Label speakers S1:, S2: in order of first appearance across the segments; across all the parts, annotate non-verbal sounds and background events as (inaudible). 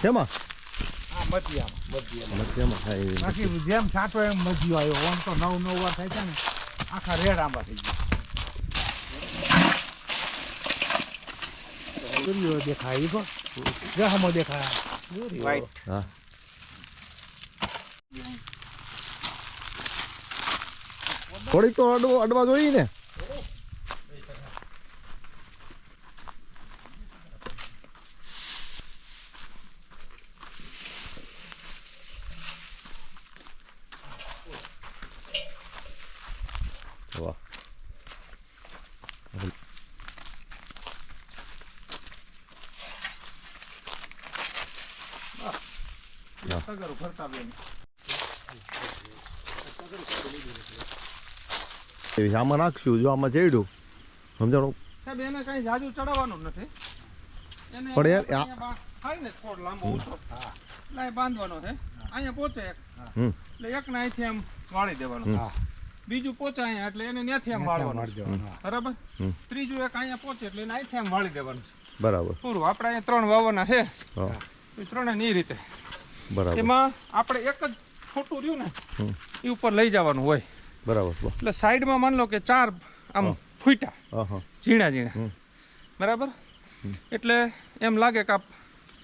S1: શેમાં
S2: બાકી જેમ છાંટો એમ મધ્યો આવ્યો. ઓમ તો નવ નવ વાર થાય છે ને આખા રેડ આંબા થઈ ગયા. દેખાય ઈ કો દેખાય.
S1: હા. થોડીક તો અડવો અડવા જોઈએ ને વાહ
S2: સગર ફરતા બેન
S1: એવી છે. આમાં નાખશું જો આમાં ચડ્યું. સમજાણું?
S2: સાહેબ એને કઈ જાજુ ચડાવવાનું નથી. એને
S1: પણ યાર,
S2: થાય ને છોડ લાંબો ઊંચો. એટલે બાંધવાનો છે. અહીંયા પહોંચે એક. એટલે એક ને અહીંથી આમ વાળી દેવાનું.
S1: હમ.
S2: બીજું પહોંચે અહીંયા એટલે એને ત્યાંથી આમ વાળવાનું બરાબર? ત્રીજું એક અહીંયા પોચે એટલે એને અહીંથી આમ વાળી દેવાનું
S1: બરાબર.
S2: પૂરું. આપણે અહીંયા ત્રણ વાવવાના છે. એ ત્રણે ની રીતે.
S1: બરાબર.
S2: એમાં આપણે એક જ છોટું રહ્યું ને એ ઉપર લઈ જવાનું હોય.
S1: બરાબર
S2: એટલે સાઈડમાં માની લો કે ચાર આમ ફૂટા ઝીણા ઝીણા. બરાબર? એટલે એમ લાગે કે આ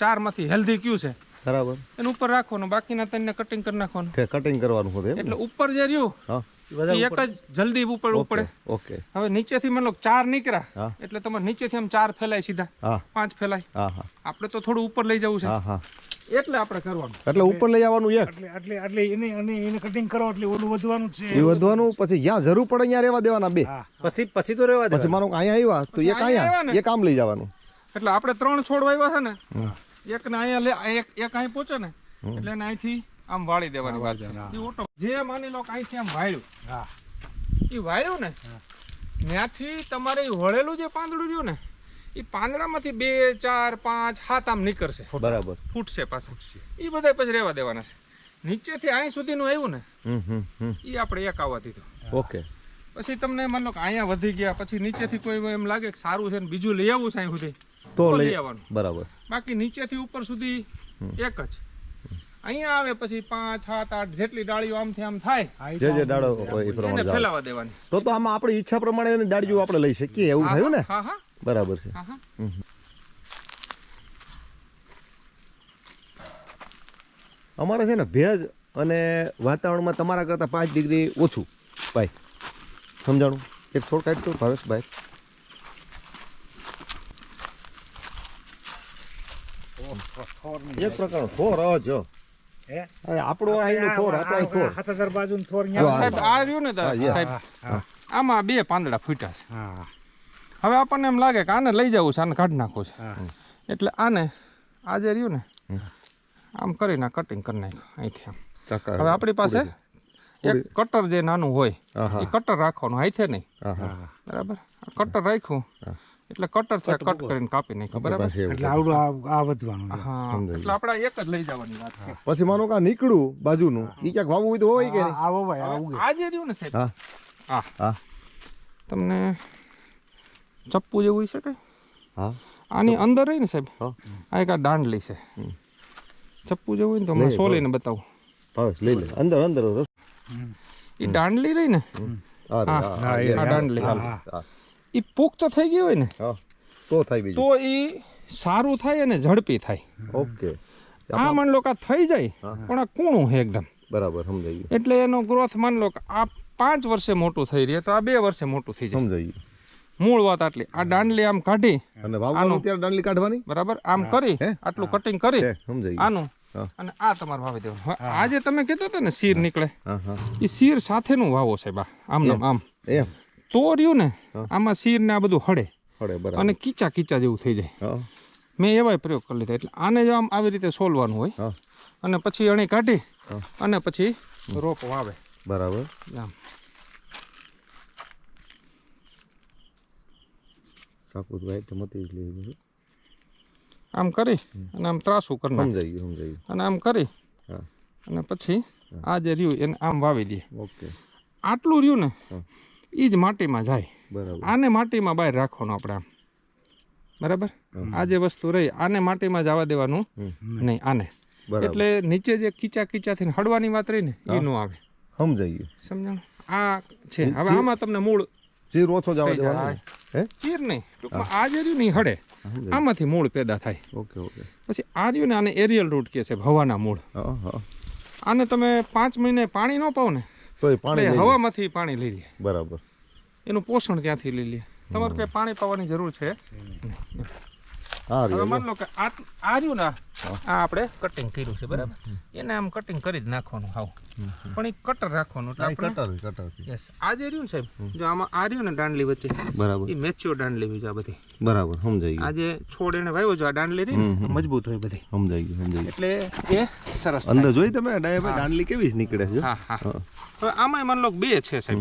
S2: ચારમાંથી હેલ્ધી કયું છે?
S1: બરાબર.
S2: એનું ઉપર રાખવાનું. બાકીના તને કટિંગ કરી નાખવાનું.
S1: કટિંગ કરવાનું
S2: એટલે ઉપર જે રહ્યું એ એક જ જલ્દી ઉપર ઉપડે.
S1: ઓકે.
S2: હવે નીચેથી કે ચાર નીકળ્યા એટલે તમારે નીચેથી આમ ચાર ફેલાય સીધા. પાંચ ફેલાય.
S1: હા હા.
S2: આપણે તો થોડું ઉપર લઈ જવું છે.
S1: હા હા.
S2: એટલે આપણે કરવાનું.
S1: એટલે ઉપર લઈ આવવાનું એક.
S3: એટલે એટલે એટલે એને અને એને કટિંગ કરો એટલે ઓલું વધવાનું છે.
S1: એ વધવાનું પછી જ્યાં જરૂર પડે ત્યાં રહેવા દેવાના બે.
S4: પછી પછી તો રહેવા
S1: પછી મારો કે અહીંયા આવ્યા તો એક
S2: અહીંયા?
S1: એક આમ લઈ જવાનું.
S2: એટલે આપણે ત્રણ છોડ વાવ્યા છે ને એક ને અહીંયા લે એક એક અહીં પહોંચે ને એટલે એને અહીંથી આમ વાળી દેવાની વાત છે. ઈ ઓટો જે માની લો કે અહીંથી આમ વાળ્યું.
S3: હા.
S2: એ વાળ્યું ને? ત્યાંથી તમારે વળેલું જે પાંદડું રહ્યું ને એ પાંદડામાંથી બે ચાર પાંચ હાથ આમ નીકળશે.
S1: બરાબર.
S2: ફૂટશે પાછું. એ બધા પછી રહેવા દેવાના છે. નીચેથી અહીં સુધીનું આવ્યું ને
S1: હમ હમ હમ.
S2: એ આપણે એક આવવા દીધું.
S1: ઓકે.
S2: પછી તમને માન લો કે અહીંયા વધી ગયા પછી નીચેથી કોઈ એમ લાગે કે સારું છે ને બીજું લઈ આવવું છે અહીં સુધી
S1: તો
S2: લઈ આવવાનું.
S1: બરાબર.
S2: બાકી નીચેથી ઉપર સુધી એક જ. અહીંયા આવે પછી પાંચ સાત આઠ જેટલી ડાળીઓ આમથી આમ થાય.
S1: જે જે ડાળો હોય એ પ્રમાણે
S2: ફેલાવા દેવાની.
S1: તો તો આમાં આપણી ઈચ્છા પ્રમાણે એની ડાળીઓ આપણે લઈ શકીએ એવું થયું ને?
S2: હા હા.
S1: બરાબર છે.
S2: હા હા.
S1: અમારે છે ને ભેજ અને વાતાવરણમાં તમારા કરતાં પાંચ ડિગ્રી ઓછું. ભાઈ સમજાણું? એક છોડ કાઢજો ભાવેશભાઈ એક પ્રકારનો થોર જ? હવે આપણો અહીંનો થોર આપણો અહીં થોર.
S3: હાથ હજાર બાજુનો થોર
S2: સાહેબ આ રહ્યું ને સાહેબ આમાં બે પાંદડા ફૂટ્યા છે.
S3: હા
S2: હવે આપણને એમ લાગે કે આને લઈ જવું છે આને કાઢી નાખવું છે. એટલે આને આ જે રહ્યું ને આમ કરીને કટિંગ કરી નાખ્યું અહીંથી આમ. હવે આપણી પાસે એક કટર જે નાનું હોય. એ કટર રાખવાનું હાથે નહીં. બરાબર? કટર રાખ્યું એટલે કટર છે કટ કરીને કાપી નાખ્યું બરાબર?
S3: એટલે આવડું આ વધવાનું છે.
S2: હા એટલે આપણે એક જ લઈ જવાની વાત છે.
S1: પછી માનો કે નીકળું બાજુનું એ ક્યાંક વાવવું હોય તો હોય કે
S3: આ આવો ભાઈ આ
S2: જે રહ્યું ને સાહેબ?
S1: હા. હા.
S2: તમને ચપ્પુ જેવું છે કઈ?
S1: હા.
S2: આની અંદર રહી ને સાહેબ? આ એક આ દાંડલી છે. ચપ્પુ જેવું હોય ને તો
S1: લઈ
S2: મેં
S1: લો.
S2: સોલીને બતાવું.
S1: ભાવેશ લઈ લે. અંદર અંદર
S2: એ દાંડલી રહી ને?
S1: હા.
S2: આ દાંડલી
S1: હા, હા.
S2: એ પુખ્ત થઈ ગઈ હોય ને
S1: તો થાય બીજું.
S2: તો એ સારું થાય અને ઝડપી થાય.
S1: ઓકે.
S2: આ માન લો કે થઈ જાય પણ આ કૂણું છે એકદમ.
S1: બરાબર સમજાઈ ગયું.
S2: એટલે એનો ગ્રોથ માન લો કે આ પાંચ વર્ષે મોટું થઈ રહ્યું તો આ બે વર્ષે મોટું થઈ જાય.
S1: સમજાઈ ગયું.
S2: મૂળ વાત આટલી. આ દાંડલી આમ કાઢી
S1: અને વાવવાનું ત્યારે દાંડલી કાઢવાની?
S2: બરાબર આમ કરી? આટલું કટિંગ કરી આનું. અને આ તમારે વાવી દેવાનું. આજે તમે કીધું હતું ને શીર નીકળે. એ શીર સાથેનું વાવો સાહેબ આમ આમ.
S1: એમ.
S2: તો રહ્યું ને આમાં શીર ને આ બધું હળે. અને કીચા કીચા જેવું થઈ જાય. મેં એવાય પ્રયોગ કરી લીધા. એટલે આને જો આમ આવી રીતે સોલવાનું હોય. અને પછી અણી કાઢી અને પછી રોપ વાવે.
S1: બરાબર.
S2: આમ.
S1: સાપુતભાઈ તો મતી જ
S2: આમ કરી અને આમ ત્રાસું કરી
S1: સમજાઈ ગયું સમજાઈ ગયું.
S2: અને આમ કરી અને પછી આ જે રહ્યું એને આમ વાવી દઈએ.
S1: ઓકે.
S2: આટલું રહ્યું ને. એ જ માટીમાં જાય.
S1: બરાબર.
S2: આને માટીમાં બહાર રાખવાનું આપણે આમ. બરાબર? આ જે વસ્તુ રહી આને માટીમાં જવા દેવાનું નહીં આને. એટલે નીચે જે કીચા કીચા થઈને હળવાની વાત રહી ને એ ન આવે.
S1: સમજાય.
S2: સમજાણું? આ છે. હવે આમાં તમને મૂળ
S1: ચીર ઓછો જવા દેવાનો હે?
S2: ચીર નહીં. ટૂંકમાં આ જે રહ્યું નહીં હળે. આમાંથી મૂળ પેદા થાય.
S1: Okay okay.
S2: પછી આ રહ્યું ને આને એરિયલ રૂટ કહે છે ભવાના મૂળ. આને તમે પાંચ મહિને પાણી ન પાવ ને
S1: તો પાણી
S2: હવામાંથી પાણી લઈ લે.
S1: બરાબર.
S2: એનું પોષણ ત્યાંથી લઈ લે. તમારે કઈ પાણી પાવાની જરૂર છે? હવે
S1: રહ્યો
S2: લો કે આ આ રહ્યું ને આ આ આપણે કટિંગ કર્યું છે બરાબર? એને આમ કટિંગ કરી જ નાખવાનું હાવ. પણ એ કટર રાખવાનું એટલે આપણે
S1: કટર કટર
S2: યસ આ જે રહ્યું સાહેબ જો આમાં આ રહ્યું ને દાંડલી વચ્ચે
S1: બરાબર.
S2: એ મેચ્યોર દાંડલી હોય છે આ બધી.
S1: બરાબર સમજાઈ
S2: આ જે છોડ એને વાવ્યો છે આ દાંડલી રહી મજબૂત હોય બધી.
S1: સમજાઈ ગયું સમજાઈ
S2: એટલે એ સરસ.
S1: અંદર જોઈ તમે દાંડલી કેવી જ નીકળે છે?
S2: હા હા. હવે આમાં માની લો બે છે સાહેબ.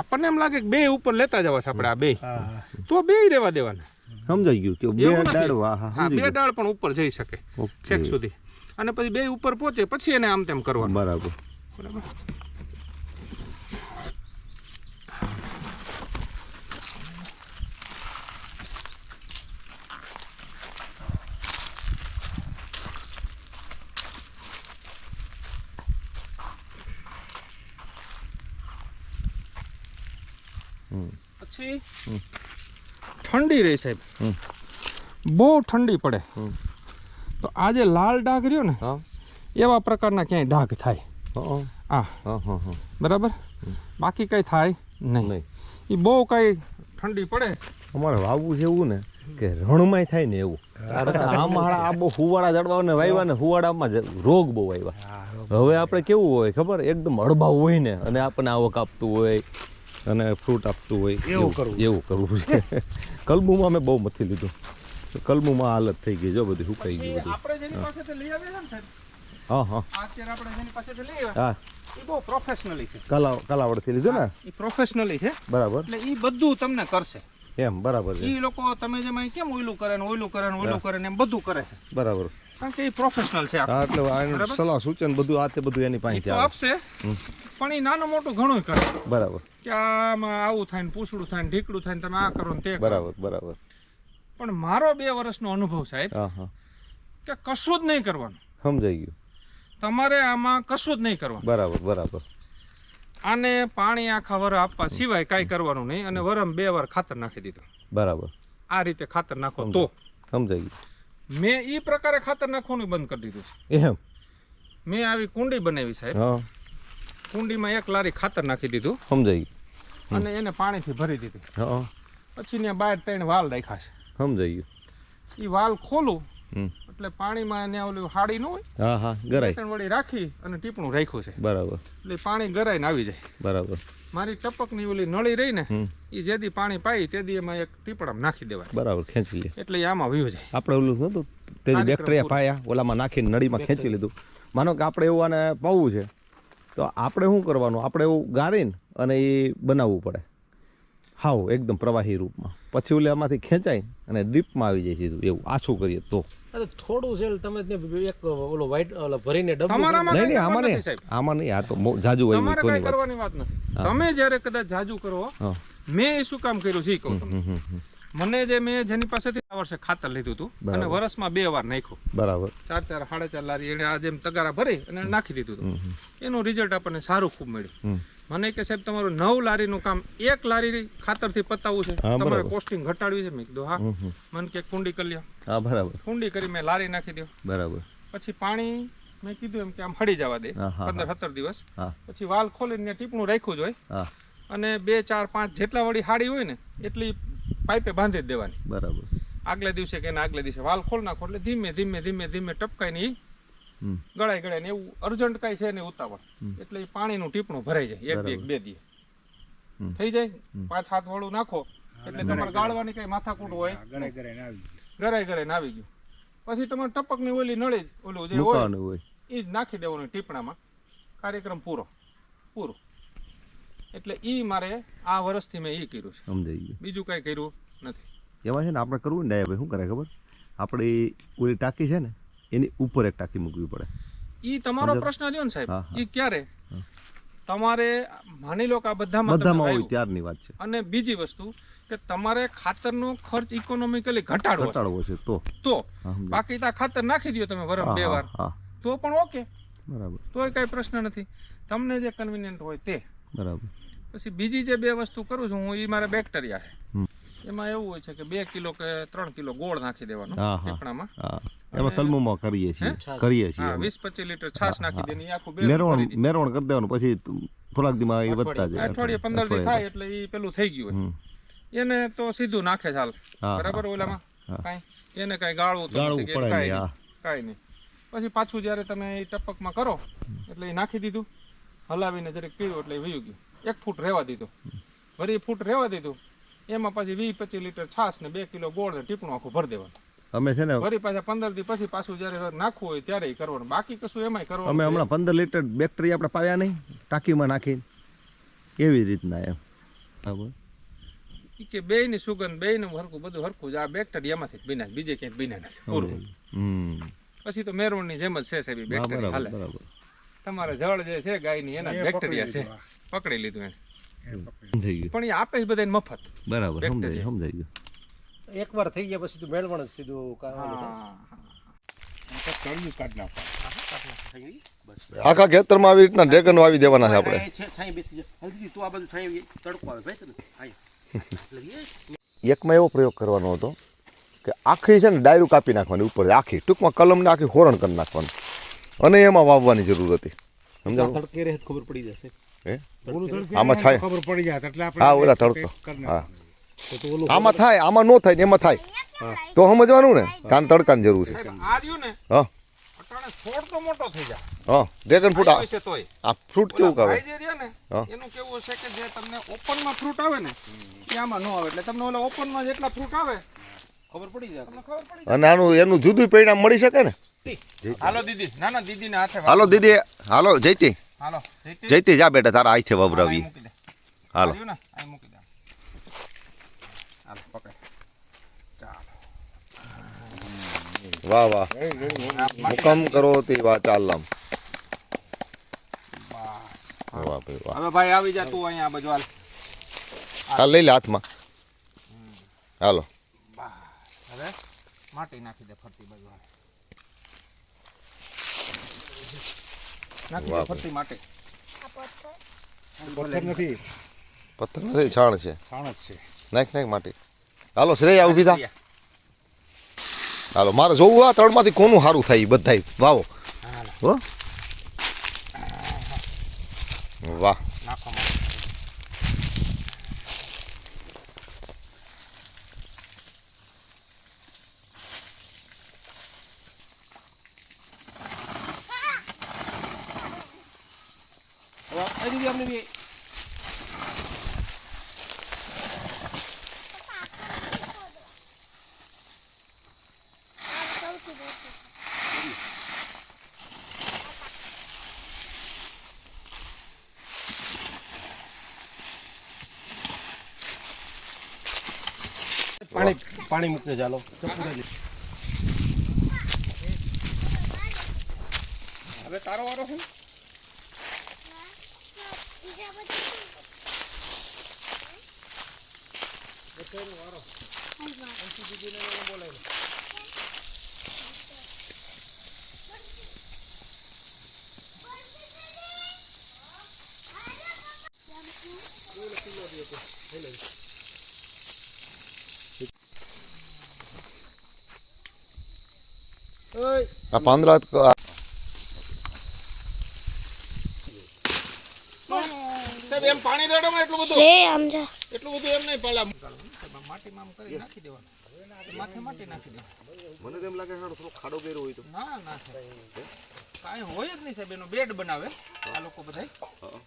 S2: આપણને એમ લાગે કે બે ઉપર લેતા જવા છે આપણે આ બે. તો બે રહેવા દેવાના.
S1: સમજાઈ ગયું કે બે ડાળ હા
S2: બે ડાળ પણ ઉપર જઈ શકે છેક સુધી. અને પછી બે ઉપર પહોંચે પછી એને આમ તેમ કરવાનું.
S1: બરાબર.
S2: બરાબર? પછી? ઠંડી રહી સાહેબ.
S1: હમ.
S2: બહુ ઠંડી પડે.
S1: હમ.
S2: તો આ જે લાલ ડાઘ રહ્યો ને એવા પ્રકારના ક્યાંય ડાઘ થાય.
S1: હા
S2: આ.
S1: હા હા હા.
S2: બરાબર? બાકી કંઈ થાય નહીં.
S1: નહીં.
S2: એ બહુ કંઈ ઠંડી પડે.
S1: અમારે વાવવું છે એવું ને કે રણમાંય થાય ને એવું. આમાં હાડા આ બહુ હુવાડા જડવા ને વાવ્યા ને હુવાડામાં જ રોગ બહુ આવ્યા હવે આપણે કેવું હોય ખબર? એકદમ હળબાવ હોય ને અને આપણને આવક આપતું હોય. અને ફ્રૂટ આપતું હોય
S3: એવું કરવું.
S1: એવું કરવું. (laughs) છે કલબુમાં મેં બહુ મથી લીધું. કલબુમાં હાલત થઈ ગઈ જો બધી સુકાઈ ગઈ બધી.
S2: આપણે જેની પાસેથી લઈ આવ્યા ને સાહેબ?
S1: હા હા.
S2: અત્યારે આપણે જેની પાસેથી લઈ આવ્યા
S1: હા.
S2: એ બહુ પ્રોફેશનલી છે.
S1: કાલા કાલાવડથી લીધું ને?
S2: એ પ્રોફેશનલી છે.
S1: બરાબર.
S2: એટલે એ બધું તમને કરશે.
S1: એમ બરાબર છે.
S2: એ લોકો તમે જેમાં કેમ ઓયલું કરે ને ઓયલું કરે ને ઓયલું કરે ને એમ બધું કરે છે.
S1: બરાબર.
S2: કારણ કે એ પ્રોફેશનલ છે
S1: એટલે. સલાહ સૂચન બધું આ તે બધું એની પાસે
S2: આપશે. પણ એ નાનું મોટું ઘણું કરે.
S1: બરાબર.
S2: કે આમાં આવું થાય ને પૂછડું થાય ને ઢીકડું થાય ને તમે આ કરો ને તે
S1: બરાબર બરાબર.
S2: પણ મારો બે વર્ષનો અનુભવ સાહેબ કે કશું જ નહીં કરવાનું.
S1: સમજાઈ ગયું.
S2: તમારે આમાં કશું જ નહીં કરવાનું.
S1: બરાબર બરાબર.
S2: આને પાણી આખા વર આપવા સિવાય કાંઈ કરવાનું નહીં અને વરમ બે વાર ખાતર નાખી દીધું.
S1: બરાબર.
S2: આ રીતે ખાતર નાખો તો.
S1: સમજાઈ ગયું.
S2: મેં એ પ્રકારે ખાતર નાખવાનું બંધ કરી દીધું છે.
S1: એમ?
S2: મેં આવી કુંડી બનાવી સાહેબ.
S1: હા.
S2: કુંડીમાં એક લારી ખાતર નાખી દીધું.
S1: સમજાઈ ગયું.
S2: અને એને પાણીથી ભરી દીધી.
S1: હા.
S2: પછી ત્યાં બહાર ત્રણ વાલ રાખ્યા છે.
S1: સમજાઈ ગયું.
S2: એ વાલ ખોલું. એટલે પાણીમાં એને ઓલું હાડી ન હોય
S1: હા હા ગરાય.
S2: ત્રણ વળી રાખી અને ટીપણું રાખ્યું છે.
S1: બરાબર.
S2: એટલે પાણી ગરાઈને આવી જાય.
S1: બરાબર.
S2: મારી ટપકની ઓલી નળી રહી ને એ જેદી પાણી પાઈ તેદી એમાં એક ટીપણામાં નાખી દેવાય.
S1: બરાબર ખેંચી લે.
S2: એટલે આમાં વયું જાય.
S1: આપણે ઓલું નતું
S2: તે
S1: બેક્ટેરિયા પાયા ઓલામાં નાખીને નળીમાં ખેંચી લીધું. માનો કે આપણે એવું આને પાવું છે તો આપણે શું કરવાનું? આપણે એવું ગાળીને અને એ બનાવવું પડે. હાવ એકદમ પ્રવાહી રૂપમાં. પછી ઓલે આમાંથી ખેંચાય અને ડીપમાં આવી જાય સીધું. એવું આછું કરીએ તો.
S4: થોડું છે તમે એક ઓલો વ્હાઈટ ઓલો ભરીને ડબ્બુ
S1: નહીં નહીં આમાં નહીં. આમાં નહીં આ તો જાજુ હોય
S2: તમારે
S1: તોની
S2: કઈ કરવાની વાત નથી. તમે જ્યારે કદાચ જાજુ કરો
S1: હા.
S2: મેં શું કામ કર્યું છે કહું તમને. મને જે મેં જેની પાસેથી આ વર્ષે ખાતર લીધું હતું અને. વર્ષમાં બે વાર નાખ્યું.
S1: બરાબર.
S2: ચાર ચાર સાડા ચાર લારી એને આ જેમ તગારા ભરી અને નાખી દીધું હતું. એનું રિઝલ્ટ આપણને સારું ખૂબ મળ્યું. મને કે સાહેબ તમારું નવ લારીનું કામ એક લારી ખાતરથી પતાવવું છે. તમારે કોસ્ટિંગ ઘટાડવી છે મેં કીધું હા. મને કે કુંડી કરી લ્યો.
S1: હા બરાબર.
S2: કુંડી કરી મેં લારી નાખી દો.
S1: બરાબર.
S2: પછી પાણી મેં કીધું એમ કે આમ હળી જવા દે. પંદર સત્તર દિવસ. પછી વાલ ખોલીને ટીપણું રાખ્યું જ હોય. અને બે ચાર પાંચ જેટલા વળી હાડી હોય ને એટલી પાઇપે બાંધી જ દેવાની.
S1: બરાબર.
S2: આગલા દિવસે કે આગલા દિવસે વાલ ખોલ નાખો એટલે ધીમે ધીમે ધીમે ધીમે ટપકાઈ ને ઈ
S1: હમ
S2: ગળાય ગળાય ને એવું અર્જન્ટ કાંઈ છે ને ઉતાવળ. એટલે પાણીનું ટીપણું ભરાઈ જાય એક દી બે દી. થઈ જાય? પાંચ હાથ વાળું નાખો એટલે તમારે ગાળવાની કઈ માથાકૂટ હોય.
S3: ગળાય ગણે ને આવી
S2: ગરાય ગરાય આવી ગયું. પછી તમારે ટપકની ઓલી નળી જ ઓલું જે હોય એ જ નાખી દેવાનું ટીપણામાં. કાર્યક્રમ પૂરો. પૂરો. એટલે ઈ મારે આ વર્ષથી મેં ઈ કર્યું છે.
S1: સમજાઈ ગયું.
S2: બીજું કાંઈ કર્યું નથી.
S1: એમાં છે ને આપણે કરવું ને ભાઈ શું કરે ખબર? આપણે ઓલી ટાંકી છે ને એની ઉપર એક ટાંકી મૂકવી પડે.
S2: એ તમારો પ્રશ્ન રહ્યો ને સાહેબ?
S1: હા.
S2: ક્યારે? તમારે માની લો કે આ બધામાં
S1: બધામાં હોય ત્યારની વાત છે.
S2: અને બીજી વસ્તુ કે તમારે ખાતરનો ખર્ચ ઇકોનોમિકલી ઘટાડવો
S1: ઘટાડવો છે તો.
S2: તો બાકી તો ખાતર નાખી દો તમે વરમ બે વાર. તો પણ ઓકે.
S1: બરાબર.
S2: તોય કઈ પ્રશ્ન નથી. તમને જે કન્વિનિયન્ટ હોય તે.
S1: બરાબર.
S2: પછી બીજી જે બે વસ્તુ કરું છું હું એ મારા બેક્ટેરિયા છે. એમાં એવું હોય છે કે બે કિલો કે ત્રણ કિલો ગોળ નાખી દેવાનો. ટીપણામાં.
S1: એમાં કલમુમાં કરીએ છીએ કરીએ છીએ
S2: વીસ પચીસ લીટર છાશ નાખી દે આખું બે
S1: મેરવણ મેરવણ કરી દેવાનું પછી થોડાક દીમાં એ વધતા જાય.
S2: અઠવાડિયે પંદર દી થાય એટલે એ પેલું થઈ ગયું હોય. એને તો સીધું નાખે ચાલ બરાબર ઓલામાં? કાંઈ? એને કાંઈ ગાળવું
S1: ગાળવું પડે
S2: કાંઈ
S1: નહીં,
S2: પછી પાછું જ્યારે તમે એ ટપકમાં કરો એટલે એ નાખી દીધું. હલાવીને જરીક પીવું એટલે વયું ગયું. એક ફૂટ રહેવા દીધું. વળી ફૂટ રહેવા દીધું. એમાં પછી વીસ પચીસ લીટર છાશ ને બે કિલો ગોળ ને ટીપણું આખું ભરી દેવાનું.
S1: અમે છે ને
S2: ફરી પાછા પંદર દિવસ પછી પાછું જ્યારે નાખવું હોય ત્યારે કરવાનું. બાકી કશું એમાંય કરવાનું અમે
S1: હમણાં પંદર લીટર બેક્ટેરિયા આપણે પાયા નહીં ટાંકીમાં નાખી એવી રીતના એમ. બરાબર
S2: બે ની સુગંધ સુગંધ બેયનું હરખું બધું હરખું જ. આ બેક્ટેરિયામાંથી જ બન્યા બીજે ક્યાંય બિના નથી. પૂરું.
S1: હમ
S2: પછી તો મેરવણની જેમ જ છે સાહેબ બેક્ટેરિયા હાલે. તમારે જળ જે છે ગાયની એના બેક્ટેરિયા છે.
S3: પકડી
S2: લીધું એને.
S1: ગયું
S2: પણ એ આપે છે બધાને મફત.
S1: બરાબર સમજાય. સમજાઈ ગયું.
S4: એકવાર થઈ ગયા પછી તો મેળવણ જ સીધું
S5: આખા ખેતરમાં આવી રીતના ડ્રેગન વાવી દેવાના છે આપણે. એકમાં એવો પ્રયોગ કરવાનો હતો કે આખી છે ને ડાયરું કાપી નાખવાની ઉપર આખી ટૂંકમાં કલમને આખી હોરણ કરી નાખવાનું. અને એમાં વાવવાની જરૂર હતી. સમજાવ
S4: તડકે રહે ખબર પડી જશે.
S5: આમાં
S3: થાય.
S5: છાંય.
S3: ખબર પડી જાય એટલે
S5: હા, ઓલા તડકો. હા. આમાં થાય આમાં નો થાય ને એમાં થાય. તો સમજવાનું ને કાન તડકાની જરૂર છે. હા.
S2: છોડ તો મોટો થઈ જાય.
S5: હા ડ્રેગન ફ્રૂટ
S2: આવે તોય.
S5: આ ફ્રૂટ કેવું આવે
S2: એનું કેવું છે કે જે તમને ઓપનમાં ફ્રૂટ આવે ને એ આમાં ન આવે. એટલે તમને ઓલા ઓપનમાં જેટલા ફ્રૂટ આવે
S4: ખબર પડી જાય.
S2: ખબર પડી
S5: અને આનું એનું જુદું પરિણામ મળી શકે ને?
S2: હાલો દીદી ના ના દીદીને હાથે
S5: હાલો દીદી હાલો જયતી.
S2: હાલો જયતી,
S5: જયતી જા બેટા તારા આઈથે
S2: અહીં
S5: વવરાવી
S2: મૂકી દે.
S5: હાલો.
S2: આવ્યું ને? અહીં મૂકી દે. હાલો પકડ.
S5: વાહ વાહ. હુકમ કરો તે વાહ ચાલમ વાહ ભાઈ વાહ.
S2: હવે ભાઈ આવી જા તું અહીંયા આ બાજુ હાલ.
S5: હાલ લઈ લે હાથમાં. હાલો.
S2: હવે માટી નાખી દે ફરતી બાજુ નાખી ફરતી માટી.
S3: પથ્થર નથી.
S5: પથ્થર નથી છાણ છે.
S3: છાણ જ છે.
S5: નાખ નાખ માટી. હાલો શ્રેયા ઊભી થા. હાલો મારે જોવું આ ત્રણમાંથી કોનું સારું થાય બધાય. વાવો. હો. વાહ.
S2: નાખો માટી.
S4: હવે આ દીદી અમને બી પાણી પાણી મૂકજો ચાલો.
S2: હવે તારો વારો છે
S5: આ પાંદડા
S2: એમ પાણી રેડો એટલું બધું? એટલું બધું એમ નહીં પેલા. માટીમાં આમ કરી નાખી દેવાનું માથે માટી નાખી દેવાનું
S5: મને તેમ લાગે થોડો ખાડો કર્યો હોય તો.
S2: ના ના કાંઈ હોય જ નહીં સાહેબ એનો બેડ બનાવે. આ લોકો બધા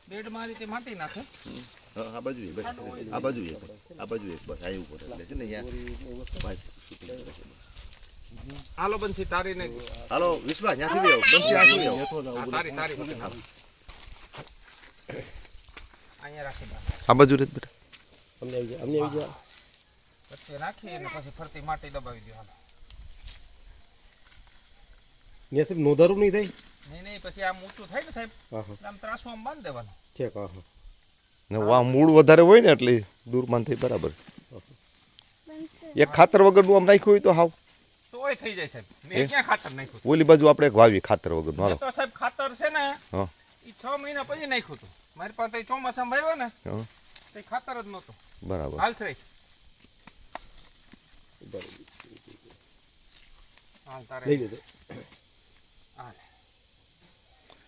S2: બેડમાં આ રીતે માટી નાખે.
S5: આ બાજુ આ બાજુ આ બાજુ બસ આ ઉપર એટલે છે ને
S2: હાલો બંસી તારી ને.
S5: હાલો વિશ્વા ન્યાથી બેવ બંસી
S2: આ તારી તારી અહીંયા રાખી દો.
S5: આ બાજુ રે બેટા.
S4: અમને આવી ગયા અમને આવી ગયા.
S2: પછી રાખી અને પછી ફરતી માટી દબાવી દો હાલો.
S4: ને સાહેબ નોધારું નહીં થાય?
S2: નહીં નહીં પછી આમ ઊંચું થાય ને સાહેબ આમ ત્રાસું આમ બાંધી દેવાનું.
S4: ઠીક હા હા.
S1: ને વા મૂળ વધારે હોય ને એટલે દૂરમાન થઈ બરાબર. એક ખાતર વગરનું આમ રાખ્યું હોય તો હાવ.
S2: તોય થઈ જાય સાહેબ. મેં ક્યાં ખાતર નાખ્યું
S1: ઓલી બાજુ આપણે એક વાવી ખાતર વગર
S2: મેં તો સાહેબ ખાતર છે ને
S1: હા.
S2: એ છ મહિના પછી નાખ્યું હતું. મારી પાસે ચોમાસામાં વાવ્યો ને
S1: હા.
S2: તે ખાતર જ નહોતું.
S1: બરાબર.
S2: હાલ શ્રી હાલ તારે.
S4: લઈ લેજો.
S2: હાલ.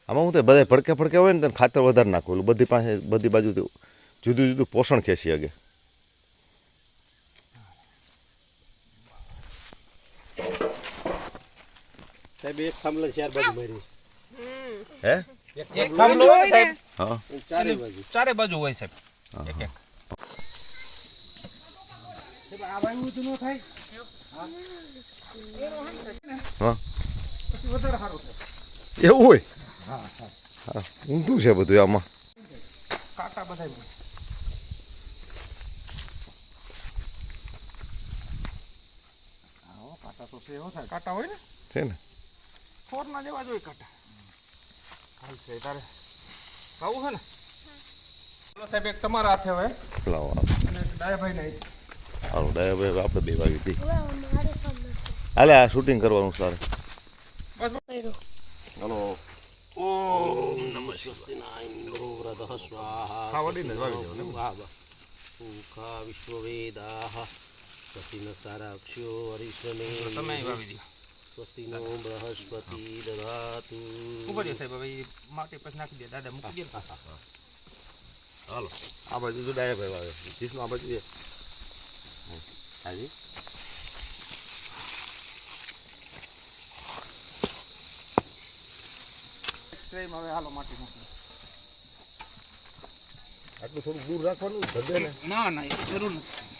S1: આમાં હું થાય બધા ભડકે ભડકે હોય ને તને ખાતર વધારે નાખવું બધી પાસે બધી બાજુ જુદું જુદું પોષણ ખેંચી શકે.
S4: સાહેબ એક થાંભલો ચાર બાજુ મારી
S1: હે?
S2: એક થાંભલો હોય સાહેબ?
S1: હા.
S4: ચારે બાજુ.
S2: ચારે બાજુ હોય સાહેબ. એક એક.
S1: હા.
S2: વધારે સારું થાય
S1: એવું હોય? હા ઊંધું છે બધું આમાં.
S2: કાંટા બધા કાંટા હોય ને
S1: છે ને?
S2: ફોરના ના દેવા જોઈએ કાંટા. હાલ છે તારે ખાવું છે ને? ચાલો સાહેબ એક તમારા હાથે હવે.
S1: લાવો
S2: અને ડાયાભાઈ ને
S1: સારું ડાયાભાઈ આપણે બે વાગે હતી હાલે આ શૂટિંગ કરવાનું સારું હલો.
S4: ઓમ નમઃ સ્વસ્તિનાય ઇન્દ્રો વ્રતઃ સ્વાહા.
S1: ખાવડીને ને વાવી દેવાનું એમ?
S4: વાહ વાહ સુખા વિશ્વવેદાહ. સતિન સારાક્ષો હરિશ્વને
S2: તમે અહીં વાવી દો
S4: સ્વસ્તિ નો બૃહસ્પતિ દધાતુ.
S2: ઉપર છે સાહેબ હવે માટે પછી નાખી દે. દાદા મૂકી દે
S1: હાલો. આ બાજુ જો ભાઈ આવે જીસનો આ બાજુ હાજી.
S2: હવે હાલો માટી મૂકી
S1: આટલું થોડું દૂર રાખવાનું ધંધે ને?
S2: ના ના એ જરૂર નથી.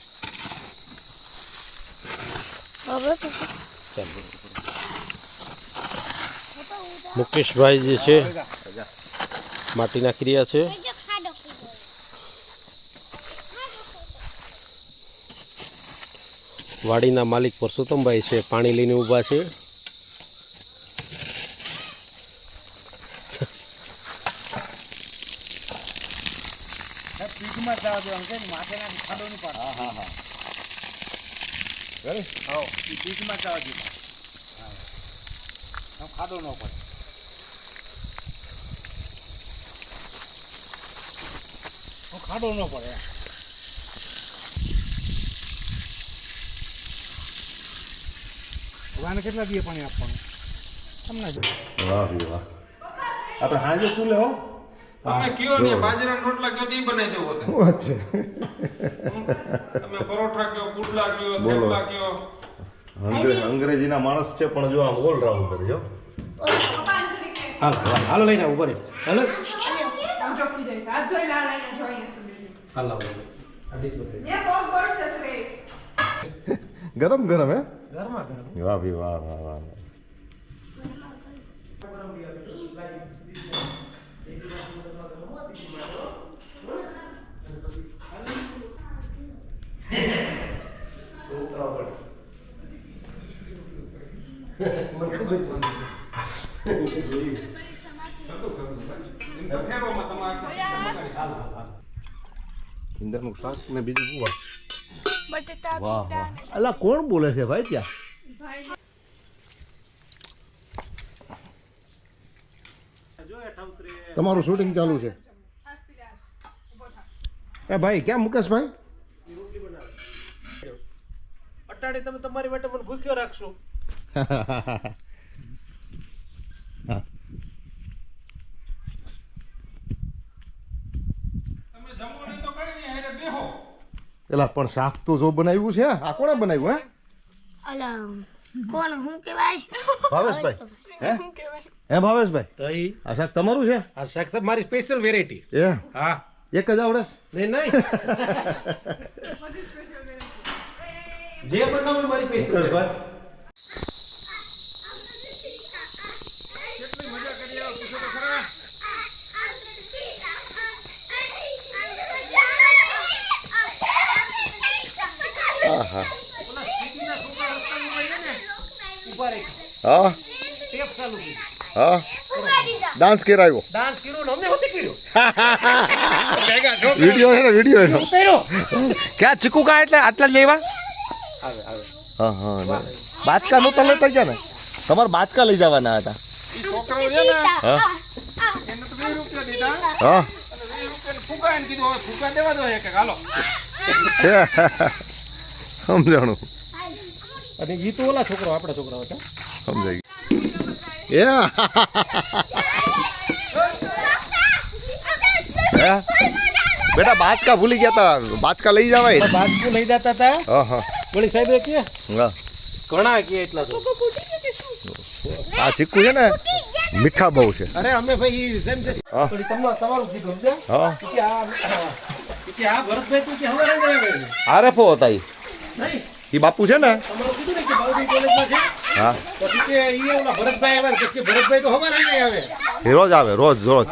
S4: મુકેશભાઈ જે છે માટી નાખી રહ્યા છે વાડીના માલિક પરસોત્તમભાઈ છે પાણી લઈને ઊભા છે
S3: ખાડો ન પડે વાને કેટલા દીએ પાણી આપવાનું? તમને
S1: વાહ વાહ આપણે હાજર ચૂલે હો.
S2: તમે કયો ને બાજરાના રોટલા કયો તો બનાવી દેવો હતો
S1: વાત છે.
S2: તમે પરોઠા કયો પુડલા કયો. થેપલા કયો?
S1: અંગ્રેજીના માણસ છે પણ જો આમ ઓલ રાઉન્ડર જો
S4: હાલો હાલો લઈને ઊભો રે હાલો.
S6: ચોખ્ખી જાય છે હાથ ધોઈ લાલ અહીંયા જો અહીંયા છે બીજું.
S4: હાલો
S6: ત્યાં પગ બળશે શ્રેય.
S1: ગરમ ગરમ હે વાહ ભી વાહ વાહ વાહ
S2: ફેરોમાં તમે આખી
S1: ઇંદરનું શાક ને બીજું શું
S6: બટેટા
S1: વાહ વાહ. અલા કોણ બોલે છે ભાઈ ત્યાં? તમારું શૂટિંગ ચાલુ છે. એ ભાઈ ક્યાં મુકેશભાઈ
S4: અટાડે તમે તમારી માટે મને ભૂખ્યો રાખશો (laughs)
S2: તમે જમો નહીં તો કઈ નહીં હારે બેહો
S1: એલા પણ શાક તો જો બનાવ્યું છે આ કોણે બનાવ્યું હે?
S5: અલા કોણ હું કેવાય
S1: ભાવેશભાઈ હે હે? ભાવેશભાઈ?
S4: તો ઈ?
S1: આ શાક તમારું છે?
S4: આ શાક સાહેબ મારી સ્પેશિયલ વેરાયટી
S1: એ?
S4: હા.
S1: એક જ આવડે
S4: નહીં નહીં. (laughs) જે બનાવ્યું મારી સ્પેશિયલ
S1: મુકેશભાઈ
S2: કેટલી મજા કરી આવો પૂછો તો ખરા
S1: આહા
S2: ઓલા સીધીના સૂકા રસ્તામાં હોય ને
S1: હા? હા? ડાન્સ કરાવ્યો
S4: ડાન્સ કર્યો ને અમને હોતી કર્યો?
S1: વીડિયો છે ને વીડિયો એનો
S4: ઉતર્યો
S1: ક્યાં ચીકુ કા એટલે? આટલા જ લેવા? હા હા બાચકા બાચકા નહોતા લેતા ગયા ને? તમારે બાચકા લઈ જવાના હતા. હા?
S2: એને તો વીસ રૂપિયા દીધા.
S1: હા?
S2: અને વીસ રૂપિયાને ફૂંકાઈને કીધું હવે ફૂંકા દેવા દો એક એક હાલો.
S1: છે (laughs) સમજાણું.
S4: અને ઈ તો ઓલા છોકરો આપણા છોકરા હતા
S1: સમજાઈ ગયું. એ? બેટા બાચકા ભૂલી ગયા તા. બાચકા લઈ જવાય.
S4: બાચકું લઈ જતા હતા વળી સાહેબ કે ઘણા કે એટલા તો.
S1: આ ચીકુ છે ને મીઠા બહુ છે.
S4: અરે અમે ભાઈ સેમ છે. તમારું કીધું?
S1: હા.
S4: કે આ કે આ ભરતભાઈ તું કે હવે
S1: આરએફઓ હતા ઈ. બાપુ છે ને? હા. રોજ આવે રોજ રોજ.